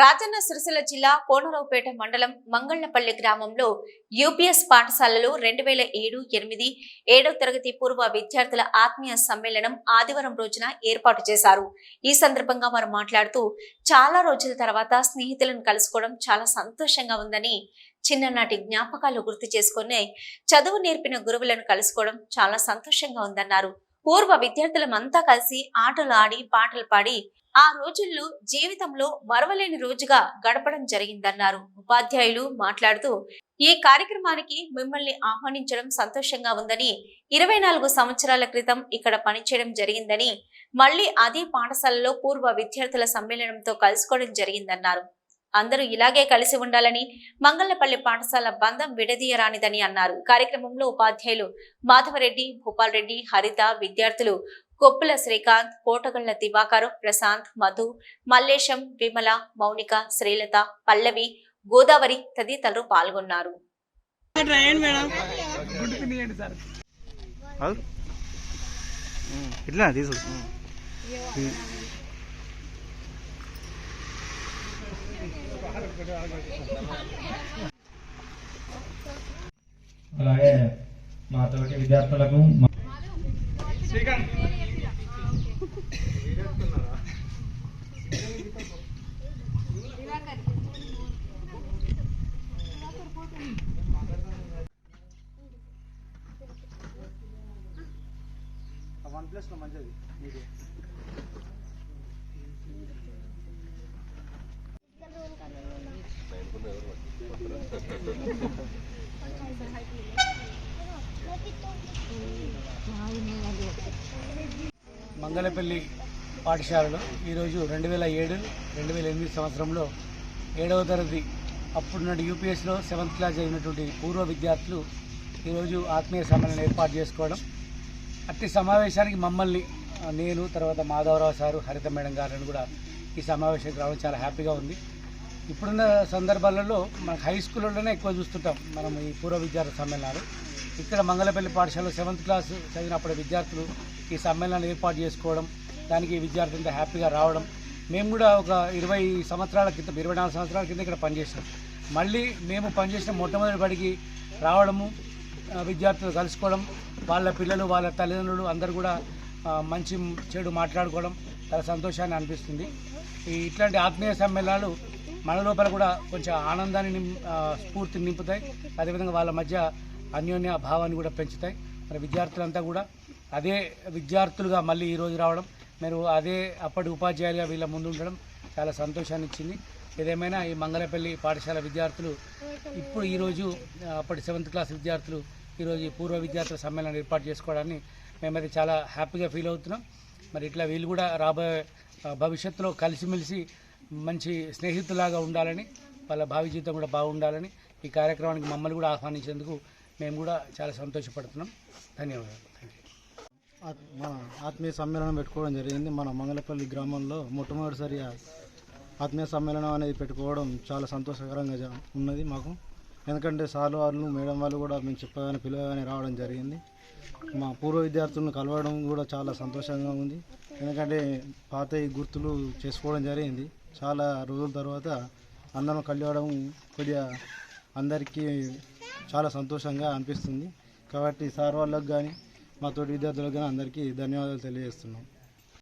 రాజన్న సిరిసిల్ల జిల్లా కోనరావుపేట మండలం మంగళ్ళపల్లి గ్రామంలో యూపీఎస్ పాఠశాలలో రెండు వేల ఏడు ఎనిమిది ఏడవ తరగతి పూర్వ విద్యార్థుల ఆత్మీయ సమ్మేళనం ఆదివారం రోజున ఏర్పాటు చేశారు. ఈ సందర్భంగా వారు మాట్లాడుతూ చాలా రోజుల తర్వాత స్నేహితులను కలుసుకోవడం చాలా సంతోషంగా ఉందని చిన్ననాటి జ్ఞాపకాలు గుర్తు చేసుకుని చదువు నేర్పిన గురువులను కలుసుకోవడం చాలా సంతోషంగా ఉందన్నారు. పూర్వ విద్యార్థులమంతా కలిసి ఆటలు ఆడి పాటలు పాడి ఆ రోజుల్లో జీవితంలో మరవలేని రోజుగా గడపడం జరిగిందన్నారు. ఉపాధ్యాయులు మాట్లాడుతూ ఈ కార్యక్రమానికి మిమ్మల్ని ఆహ్వానించడం సంతోషంగా ఉందని ఇరవై నాలుగు సంవత్సరాల క్రితం ఇక్కడ పనిచేయడం జరిగిందని మళ్ళీ అదే పాఠశాలలో పూర్వ విద్యార్థుల సమ్మేళనంతో కలుసుకోవడం జరిగిందన్నారు. అందరూ ఇలాగే కలిసి ఉండాలని మంగళపల్లి పాఠశాల బంధం విడదీయరానిదని అన్నారు. కార్యక్రమంలో ఉపాధ్యాయులు మాధవరెడ్డి భూపాల్ రెడ్డి హరిత విద్యార్థులు కొప్పుల శ్రీకాంత్ కోటగళ్ళ దివాకర్ ప్రశాంత్ మధు మల్లేశం విమల మౌనిక శ్రీలత పల్లవి గోదావరి తదితరులు పాల్గొన్నారు. ఇట్లా తీసు అలాగే మా తోటి విద్యార్థులకు మా- వన్ ప్లస్లో మంచిది మీకు మంగళపల్లి పాఠశాలలో ఈరోజు రెండు వేల ఏడు రెండు వేల ఎనిమిది సంవత్సరంలో ఏడవ తరగతి అప్పుడు నాటి యూపీఎస్లో సెవెంత్ క్లాస్ చదివినటువంటి పూర్వ విద్యార్థులు ఈరోజు ఆత్మీయ సమ్మేళనం ఏర్పాటు చేసుకోవడం. అట్టి సమావేశానికి మమ్మల్ని నేను తర్వాత మాధవరావు సారు హరిత మేడం గారిని కూడా ఈ సమావేశానికి రావడం చాలా హ్యాపీగా ఉంది. ఇప్పుడున్న సందర్భాలలో మన హై స్కూళ్ళలోనే ఎక్కువ చూస్తుంటాం మనం ఈ పూర్వ విద్యార్థి సమ్మేళనాలు. ఇక్కడ మంగళపల్లి పాఠశాలలో సెవెంత్ క్లాస్ చదివినప్పుడు విద్యార్థులు ఈ సమ్మేళనాలు ఏర్పాటు చేసుకోవడం దానికి విద్యార్థులంతా హ్యాపీగా రావడం. మేము కూడా ఒక ఇరవై సంవత్సరాల క్రితం ఇరవై నాలుగు సంవత్సరాల కింద ఇక్కడ పనిచేసాం మళ్ళీ మేము పనిచేసిన మొట్టమొదటి బడికి రావడము విద్యార్థులు కలుసుకోవడం వాళ్ళ పిల్లలు వాళ్ళ తల్లిదండ్రులు అందరు కూడా మంచి చెడు మాట్లాడుకోవడం చాలా సంతోషాన్ని అనిపిస్తుంది. ఈ ఇట్లాంటి ఆత్మీయ సమ్మేళనాలు మన లోపల కూడా కొంచెం ఆనందాన్ని నిం స్ఫూర్తిని నింపుతాయి. అదేవిధంగా వాళ్ళ మధ్య అన్యోన్య భావాన్ని కూడా పెంచుతాయి. మరి విద్యార్థులంతా కూడా అదే విద్యార్థులుగా మళ్ళీ ఈరోజు రావడం మీరు అదే అప్పటి ఉపాధ్యాయులుగా వీళ్ళ ముందు ఉండడం చాలా సంతోషాన్ని ఇచ్చింది ఏదేమైనా ఈ మంగళపల్లి పాఠశాల విద్యార్థులు ఇప్పుడు ఈరోజు అప్పటి సెవెంత్ క్లాస్ విద్యార్థులు ఈరోజు ఈ పూర్వ విద్యార్థుల సమ్మేళనం ఏర్పాటు చేసుకోవడాన్ని మేమైతే చాలా హ్యాపీగా ఫీల్ అవుతున్నాం. మరి ఇట్లా వీళ్ళు కూడా రాబోయే భవిష్యత్తులో కలిసిమెలిసి మంచి స్నేహితులాగా ఉండాలని వాళ్ళ భావి జీవితం కూడా బాగుండాలని ఈ కార్యక్రమానికి మమ్మల్ని కూడా ఆహ్వానించేందుకు మేము కూడా చాలా సంతోషపడుతున్నాం. ధన్యవాదాలు. మన ఆత్మీయ సమ్మేళనం పెట్టుకోవడం జరిగింది. మన మంగళపల్లి గ్రామంలో మొట్టమొదటిసారి ఆత్మీయ సమ్మేళనం అనేది పెట్టుకోవడం చాలా సంతోషకరంగా ఉన్నది మాకు. ఎందుకంటే సార్ వాళ్ళు మేడం వాళ్ళు కూడా మేము చెప్పగానే పిలవగానే రావడం జరిగింది. మా పూర్వ విద్యార్థులను కలవడం కూడా చాలా సంతోషంగా ఉంది. ఎందుకంటే పాత గుర్తులు చేసుకోవడం జరిగింది. చాలా రోజుల తర్వాత అందరం కలవడం కొద్దిగా అందరికీ చాలా సంతోషంగా అనిపిస్తుంది. కాబట్టి సార్ వాళ్ళకు కానీ మా తోటి విద్యార్థులకు కానీ అందరికీ ధన్యవాదాలు తెలియజేస్తున్నాం.